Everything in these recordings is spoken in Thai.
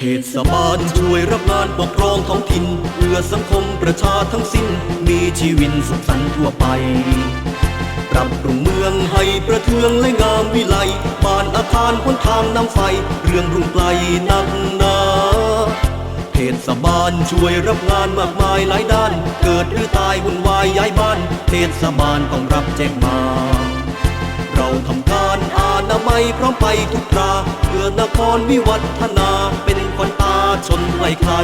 เทศบาลช่วยรับงานปกครองท้องถิ่นเพื่อสังคมประชาทั้งสิ้น มีชีวิตสุขสันต์ทั่วไป ปรับปรุงเมืองให้ประเทืองและงามวิไลบ้านอาคารพ้นทางน้ำไฟ เรื่องรุ่งไกลนักหนาเทศบาลช่วยรับงานมากมายหลายด้าน เกิดหรือตายวุ่นวายย้ายบ้าน เทศบาลต้องรับแจ้งมาเราทำการอานาไมัยพร้อมไปทุกคราเพื่อนครวิวัฒนา ชนไกลใคร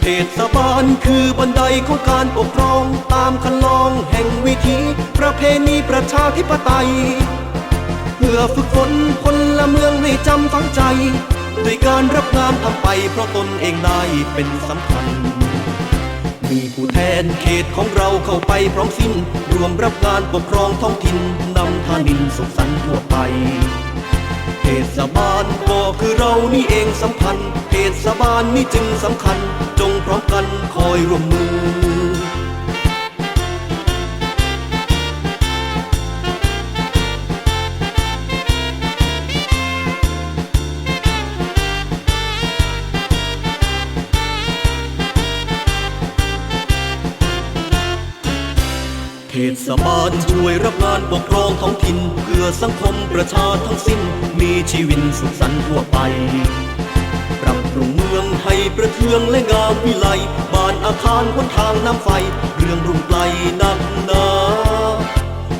เทศบาลคือบันไดของการปกครองตามคันลองแห่งวิถีประเพณีประชาธิปไตย เพื่อฝึกฝนคนละเมืองให้จำฝังใจด้วยการรับงานทำไปเพราะตนเองได้เป็นสำคัญ มีผู้แทนเขตของเราเข้าไปพร้อมสิ้น รวมรับงานปกครองท้องถิ่นนำทานินสุขสันต์ทั่วไป เทศบาลก็คือเรานี่เองสำคัญ เทศบาลนี่จึงสำคัญ จงพร้อมกันคอยร่วมมือเทศบาลช่วยรับงานปกครองท้องถิ่น พื่อสังคมประชาทั้งสิ้น มีชีวิตสุขสันต์ทั่วไป ปรับปรุงเมืองให้ประเทืองและงามวิไลบ้านอาคารบนทางน้ำไฟ เรื่องรุ่งไกลนักหนา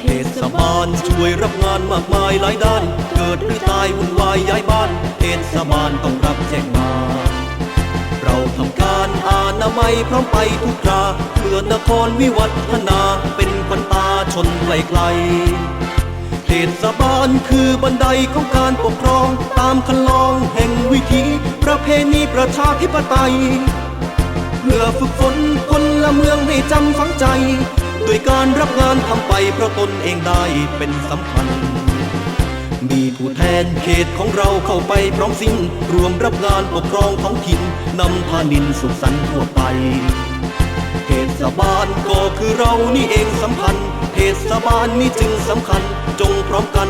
เทศบาลช่วยรับงานมากมายหลายด้าน เกิดหรือตายวุ่นวายย้ายบ้านเทศบาลต้องรับแจ้งมาเราทำการอานามัยพร้อมไปทุกคราเพื่อนครวิวัฒนาเป็นควันตาชนไกลไกล เทศบาลคือบันไดของการปกครอง ตามคันลองแห่งวิถีประเพณีประชาธิปไตย เพื่อฝึกฝนคนละเมืองให้จำฝังใจด้วยการรับงานทำไปเพราะตนเองได้เป็นสำคัญ มีผู้แทนเขตของเราเข้าไปพร้อมสิ้น รวมรับงานปกครองท้องถิ่นนำทานินสุขสันต์ทั่วไปเทศบาลก็คือเรานี่เองสำคัญเท ศบาลนี่จึงสำคัญ จงพร้อมกัน